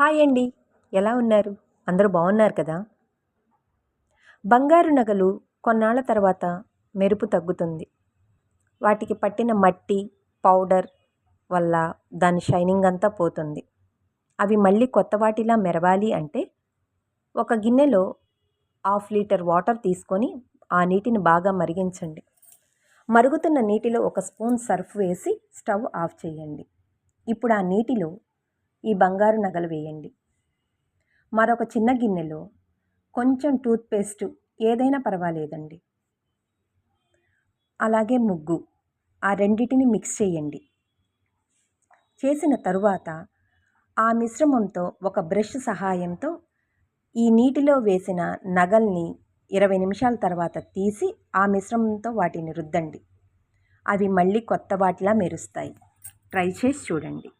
Hi అండి. ఎలా ఉన్నారు? అందరూ బాగున్నారు కదా? బంగారు నగలు కొన్నాళ్ళ తర్వాత మెరుపు తగ్గుతుంది. వాటికి పట్టిన మట్టి పౌడర్ వల్ల దాని షైనింగ్ అంతా పోతుంది. అవి మళ్ళీ కొత్త వాటిలా మెరవాలి అంటే ఒక గిన్నెలో హాఫ్ లీటర్ వాటర్ తీసుకొని ఆ నీటిని బాగా మరిగించండి. మరుగుతున్న నీటిలో ఒక స్పూన్ సర్ఫ్ వేసి స్టవ్ ఆఫ్ చేయండి. ఇప్పుడు ఆ నీటిలో ఈ బంగారు నగలు వేయండి. మరొక చిన్న గిన్నెలో కొంచెం టూత్పేస్ట్ ఏదైనా పర్వాలేదండి. అలాగే ముగ్గు ఆ రెండిటిని మిక్స్ చేయండి. చేసిన తరువాత ఆ మిశ్రమంతో ఒక బ్రష్ సహాయంతో ఈ నీటిలో వేసిన నగల్ని ఇరవై నిమిషాల తర్వాత తీసి ఆ మిశ్రమంతో వాటిని రుద్దండి. అవి మళ్ళీ కొత్త వాటిలా మెరుస్తాయి. ట్రై చేసి చూడండి.